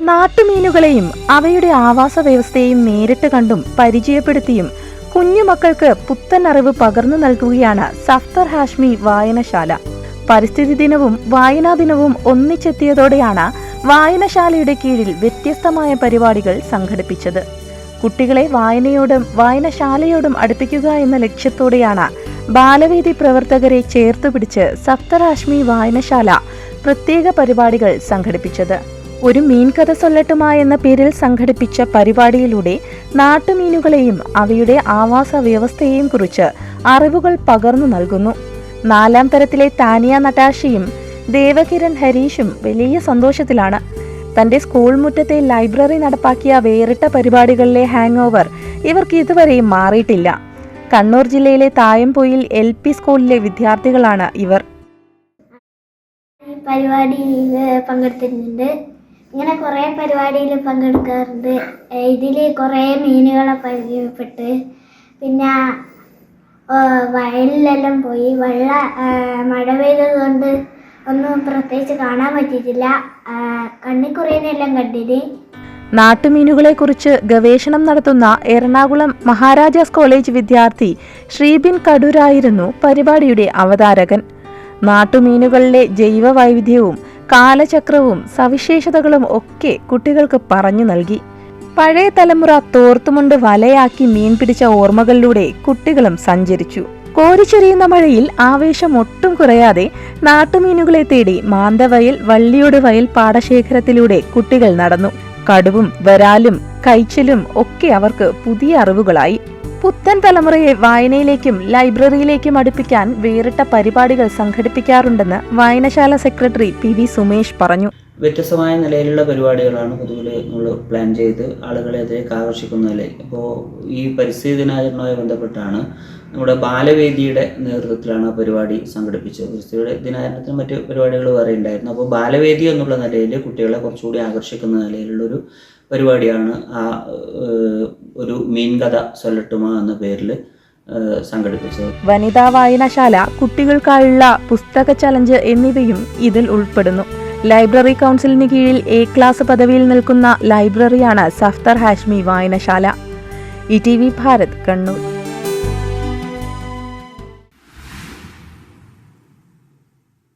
നാട്ടുമീനുകളെയും അവയുടെ ആവാസ വ്യവസ്ഥയെയും നേരിട്ട് കണ്ടും പരിചയപ്പെടുത്തിയും കുഞ്ഞുമക്കൾക്ക് പുത്തൻ അറിവ് പകർന്നു നൽകുകയാണ് സഫ്തർ ഹാഷ്മി വായനശാല. പരിസ്ഥിതി ദിനവും വായനാ ദിനവും ഒന്നിച്ചെത്തിയതോടെയാണ് വായനശാലയുടെ കീഴിൽ വ്യത്യസ്തമായ പരിപാടികൾ സംഘടിപ്പിച്ചത്. കുട്ടികളെ വായനയോടും വായനശാലയോടും അടുപ്പിക്കുക എന്ന ലക്ഷ്യത്തോടെയാണ് ബാലവേദി പ്രവർത്തകരെ ചേർത്തുപിടിച്ച് സപ്തരാശ്മി വായനശാല പ്രത്യേക പരിപാടികൾ സംഘടിപ്പിച്ചത്. ഒരു മീൻകഥ സൊല്ലട്ടുമാ എന്ന പേരിൽ സംഘടിപ്പിച്ച പരിപാടിയിലൂടെ നാട്ടുമീനുകളെയും അവയുടെ ആവാസ വ്യവസ്ഥയെയും കുറിച്ച് അറിവുകൾ പകർന്നു നൽകുന്നു. നാലാം തരത്തിലെ താനിയ നട്ടാഷിയും ദേവകിരൺ ഹരീഷും വലിയ സന്തോഷത്തിലാണ്. തന്റെ സ്കൂൾ മുറ്റത്തെ ലൈബ്രറി നടപ്പാക്കിയ വേറിട്ട പരിപാടികളിലെ ഹാങ് ഓവർ ഇവർക്ക് ഇതുവരെയും മാറിയിട്ടില്ല. കണ്ണൂർ ജില്ലയിലെ തായംപൊയിൽ എൽ പി സ്കൂളിലെ വിദ്യാർത്ഥികളാണ് ഇവർ. പരിപാടിയിൽ പങ്കെടുത്തിട്ടുണ്ട്. ഇങ്ങനെ കുറേ പരിപാടിയിൽ പങ്കെടുക്കാറുണ്ട്. ഇതിൽ കുറേ മീനുകളെ പരിചയപ്പെട്ട്. പിന്നെ വയലിലെല്ലാം പോയി. വെള്ള മഴ പെയ്തത് കൊണ്ട് ഒന്നും പ്രത്യേകിച്ച് കാണാൻ പറ്റിയിട്ടില്ല. ആ, കണ്ണിക്കുറേനെല്ലാം കണ്ടിന് നാട്ടുമീനുകളെക്കുറിച്ച് ഗവേഷണം നടത്തുന്ന എറണാകുളം മഹാരാജാസ് കോളേജ് വിദ്യാർത്ഥി ശ്രീബിൻ കടൂരായിരുന്നു പരിപാടിയുടെ അവതാരകൻ. നാട്ടുമീനുകളിലെ ജൈവ വൈവിധ്യവും കാലചക്രവും സവിശേഷതകളും ഒക്കെ കുട്ടികൾക്ക് പറഞ്ഞു നൽകി. പഴയ തലമുറ തോർത്തുമുണ്ട് വലയാക്കി മീൻ പിടിച്ച ഓർമ്മകളിലൂടെ കുട്ടികളും സഞ്ചരിച്ചു. കോരിച്ചൊരിയുന്ന മഴയിൽ ആവേശം ഒട്ടും കുറയാതെ നാട്ടുമീനുകളെ തേടി മാന്തവയൽ വള്ളിയോട് വയൽ പാടശേഖരത്തിലൂടെ കുട്ടികൾ നടന്നു. കടുവും വരാലും കൈച്ചലും ഒക്കെ അവർക്ക് പുതിയ അറിവുകളായി. പുത്തൻ തലമുറയെ വായനയിലേക്കും ലൈബ്രറിയിലേക്കും അടുപ്പിക്കാൻ വേറിട്ട പരിപാടികൾ സംഘടിപ്പിക്കാറുണ്ടെന്ന് വായനശാല സെക്രട്ടറി പി വി സുമേഷ് പറഞ്ഞു. വ്യത്യസ്തമായ നിലയിലുള്ള പരിപാടികളാണ് പൊതുവെ നമ്മൾ പ്ലാൻ ചെയ്ത് ആളുകളെ അതിലേക്ക് ആകർഷിക്കുന്ന നിലയിൽ ഇപ്പോൾ ഈ പരിസ്ഥിതി ദിനാചരണവുമായി ബന്ധപ്പെട്ടാണ് നമ്മുടെ ബാലവേദിയുടെ നേതൃത്വത്തിലാണ് ആ പരിപാടി സംഘടിപ്പിച്ചത്. പരിസ്ഥിതിയുടെ ദിനാചരണത്തിന് മറ്റ് പരിപാടികൾ വേറെ ഉണ്ടായിരുന്നു. അപ്പോൾ ബാലവേദി എന്നുള്ള നിലയിൽ കുട്ടികളെ കുറച്ചുകൂടി ആകർഷിക്കുന്ന നിലയിലുള്ളൊരു പരിപാടിയാണ് ആ ഒരു മീൻകഥ സൊല്ലട്ടുമ എന്ന പേരിൽ സംഘടിപ്പിച്ചത്. വനിതാ വായനശാല കുട്ടികൾക്കായുള്ള പുസ്തക ചലഞ്ച് എന്നിവയും ഇതിൽ ഉൾപ്പെടുന്നു. ലൈബ്രറി കൗൺസിലിന് കീഴിൽ എ ക്ലാസ് പദവിയിൽ നിൽക്കുന്ന ലൈബ്രറിയാണ് സഫ്തർ ഹാഷ്മി വായനശാല. E T V Bharat Kannur.